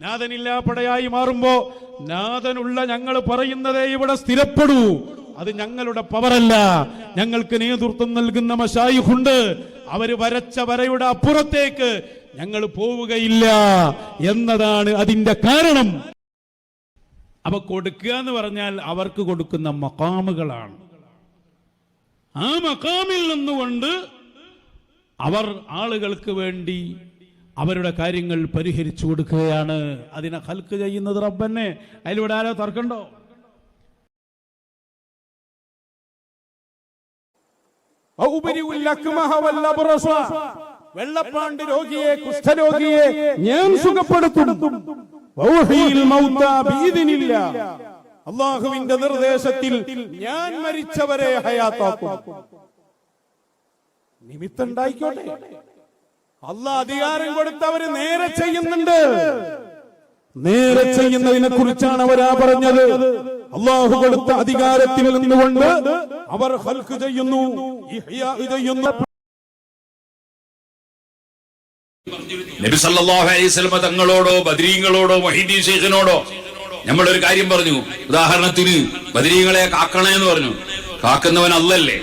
നാഥനില്ലാപ്പടയായി മാറുമ്പോ നാഥനുള്ള ഞങ്ങൾ പറയുന്നതേ ഇവിടെ സ്ഥിരപ്പെടൂ. അത് ഞങ്ങളുടെ പവറല്ല. ഞങ്ങൾക്ക് നേതൃത്വം നൽകുന്ന മഷായിഹുണ്ട് അവർ വരച്ച വരയുടെ അപ്പുറത്തേക്ക് ഞങ്ങൾ പോവുകയില്ല എന്നതാണ് അതിന്റെ കാരണം. അപ്പൊ കൊടുക്കുക എന്ന് പറഞ്ഞാൽ അവർക്ക് കൊടുക്കുന്ന മക്കാമുകളാണ് ആ മക്കാമിൽ നിന്നുകൊണ്ട് അവർ ആളുകൾക്ക് വേണ്ടി അവരുടെ കാര്യങ്ങൾ പരിഹരിച്ചു കൊടുക്കുകയാണ്. അതിനെ ഹൽക്ക് ചെയ്യുന്നത് റബ്ബന്നെ. അതിലൂടെ ആരോ തർക്കണ്ടോ. വെള്ളപ്പാണ്ട് രോഗിയെ കുഷ്ഠരോഗിയെ ഞാൻ സുഖപ്പെടുത്തും. അള്ളാഹുവിന്റെ നിർദ്ദേശത്തിൽ ഞാൻ മരിച്ചവരെ ഹയാത്താക്കും. നിമിത്തണ്ടായിക്കോട്ടെ അല്ല അധികാരം കൊടുത്തവര് നേരെ ചെയ്യുന്നുണ്ട്. നേരെ ചെയ്യുന്നതിനെ കുറിച്ചാണ് അവരാ പറഞ്ഞത്. അള്ളാഹു കൊടുത്ത അധികാരത്തിൽ നിന്നുകൊണ്ട് അവർ ഹൽക്ക് ചെയ്യുന്നു ഇഹ്യാ ചെയ്യുന്നു. നബി സല്ലല്ലാഹു അലൈഹി വസല്ലമ തങ്ങളോടോ ബദരീങ്ങളോടോ മൊഹീദ്ദീൻ ശേഷനോടോ നമ്മളൊരു ഒരു കാര്യം പറഞ്ഞു. ഉദാഹരണത്തിന് ബദരീങ്ങളെ കാക്കണേ എന്ന് പറഞ്ഞു. കാക്കുന്നവൻ അല്ലല്ലേ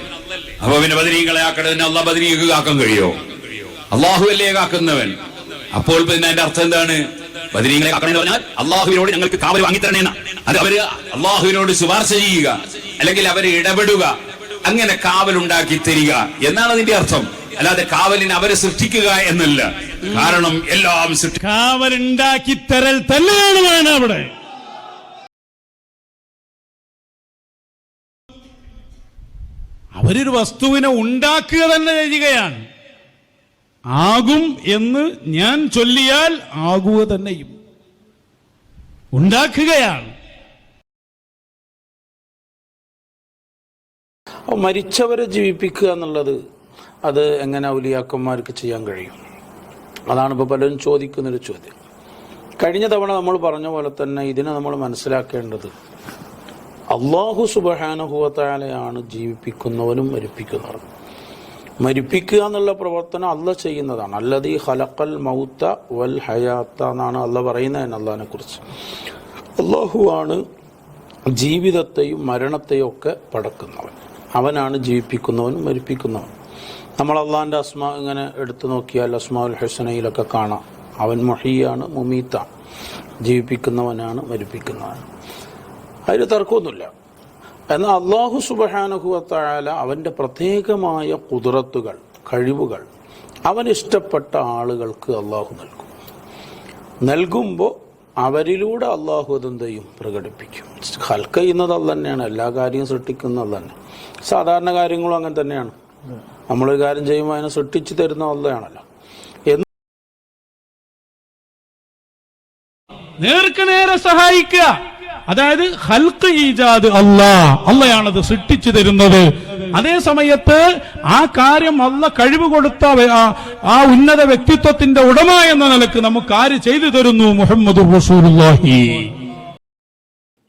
അപ്പൊ പിന്നെ ബദരീങ്ങളെ ആക്കണതിന് അല്ല ബദരീക്ക് കാക്കാൻ കഴിയോ? അള്ളാഹു അല്ലേ കാക്കുന്നവൻ? അപ്പോൾ പിന്നെ അതിന്റെ അർത്ഥം എന്താണ്? ബദരീങ്ങളെ കാക്കണമെന്ന് പറഞ്ഞാൽ അള്ളാഹുവിനോട് ഞങ്ങൾക്ക് കാവൽ വാങ്ങിത്തരണേന്ന. അത് അവർ അള്ളാഹുവിനോട് ശുപാർശ ചെയ്യുക അല്ലെങ്കിൽ അവർ ഇടപെടുക അങ്ങനെ കാവൽ ഉണ്ടാക്കി തരിക എന്നാണ് അതിന്റെ അർത്ഥം. അല്ലാതെ കാവലിന് അവരെ സൃഷ്ടിക്കുക എന്നല്ല. കാരണം എല്ലാം കാവലുണ്ടാക്കി തരൽ തന്നെയാണ് അവിടെ. അവരൊരു വസ്തുവിനെ ഉണ്ടാക്കുക തന്നെ ചെയ്യുകയാണ്. ആകും എന്ന് ഞാൻ ചൊല്ലിയാൽ ആകുക തന്നെയും. ഉണ്ടാക്കുകയാണ്. മരിച്ചവരെ ജീവിപ്പിക്കുക എന്നുള്ളത് അത് എങ്ങനെ ഔലിയാക്കന്മാർക്ക് ചെയ്യാൻ കഴിയും? അതാണ് ഇപ്പോൾ പലരും ചോദിക്കുന്നൊരു ചോദ്യം. കഴിഞ്ഞ തവണ നമ്മൾ പറഞ്ഞ പോലെ തന്നെ ഇതിനെ നമ്മൾ മനസ്സിലാക്കേണ്ടത് അള്ളാഹു സുബഹാനുഭവത്താലെയാണ് ജീവിപ്പിക്കുന്നവനും മരിപ്പിക്കുന്നവനും. മരിപ്പിക്കുക എന്നുള്ള പ്രവർത്തനം അല്ല ചെയ്യുന്നതാണ്. അല്ലത് ഈ ഹലക്കൽ മൗത്ത വൽ ഹയാത്ത എന്നാണ് അല്ല പറയുന്നത് അള്ളഹാനെ കുറിച്ച്. അള്ളാഹുവാണ് ജീവിതത്തെയും മരണത്തെയും ഒക്കെ പടക്കുന്നവൻ. അവനാണ് ജീവിപ്പിക്കുന്നവനും മരിപ്പിക്കുന്നവൻ. നമ്മൾ അള്ളാഹിന്റെ അസ്മ ഇങ്ങനെ എടുത്തു നോക്കിയാൽ അസ്മാഉൽ ഹസനയിലൊക്കെ കാണാം. അവൻ മൊഹിയാണ് മുമീത്ത ജീവിപ്പിക്കുന്നവനാണ് മരിപ്പിക്കുന്നവൻ അതിന് തർക്കമൊന്നുമില്ല. എന്നാൽ അള്ളാഹു സുബഹാനുഹുവത്തായാല അവന്റെ പ്രത്യേകമായ കുതിരത്തുകൾ കഴിവുകൾ അവൻ ഇഷ്ടപ്പെട്ട ആളുകൾക്ക് അള്ളാഹു നൽകും. നൽകുമ്പോൾ അവരിലൂടെ അള്ളാഹു അതെന്തെയും പ്രകടിപ്പിക്കും. ഹൽക്ക ചെയ്യുന്നത് അത് തന്നെയാണ്. എല്ലാ കാര്യവും സൃഷ്ടിക്കുന്നത് അത് തന്നെ. സാധാരണ കാര്യങ്ങളും അങ്ങനെ തന്നെയാണ്. നമ്മളൊരു കാര്യം ചെയ്യുമ്പോൾ അതിനെ സൃഷ്ടിച്ചു തരുന്ന അള്ളയാണല്ലോ എന്ന് നേർക്ക് നേരെ സഹായിക്കുക. അതായത് ഹൽക്ക് ഈജാദ് അള്ളാ അള്ളയാണത് സൃഷ്ടിച്ചു തരുന്നത്. അതേ സമയത്ത് ആ കാര്യം അല്ല കഴിവ് കൊടുത്ത ആ- ഉന്നത വ്യക്തിത്വത്തിന്റെ ഉടമ എന്ന നിലയ്ക്ക് നമുക്ക് ആര് ചെയ്തു തരുന്നു മുഹമ്മദ് റസൂലുള്ളാഹി.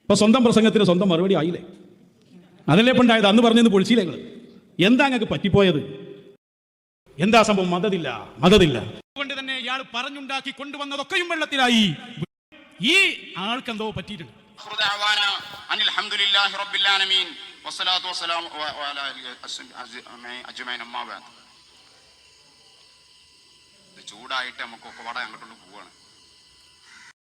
ഇപ്പൊ സ്വന്തം പ്രസംഗത്തിന് സ്വന്തം മറുപടി ആയില്ലേ? അതല്ലേ ഉണ്ടായത്? അന്ന് പറഞ്ഞത് പൊളിച്ചില്ലേ എന്താ അങ്ങക്ക് പറ്റിപ്പോയത്? എന്താ സംഭവം? മതതില്ല മതതില്ല. അതുകൊണ്ട് തന്നെ ഇയാൾ പറഞ്ഞുണ്ടാക്കി കൊണ്ടുവന്നതൊക്കെയും വെള്ളത്തിലായി. ഈ ആൾക്കെന്തോ പറ്റിയിട്ടുണ്ട്. آخر دعوانا أن الحمد لله رب العالمين والصلاة والسلام و- وعلى آله أجمعين أما بعد ഇത് ചൂടായിട്ട് നമുക്കൊക്കെ വട അങ്ങോട്ടുള്ള പോവാണ്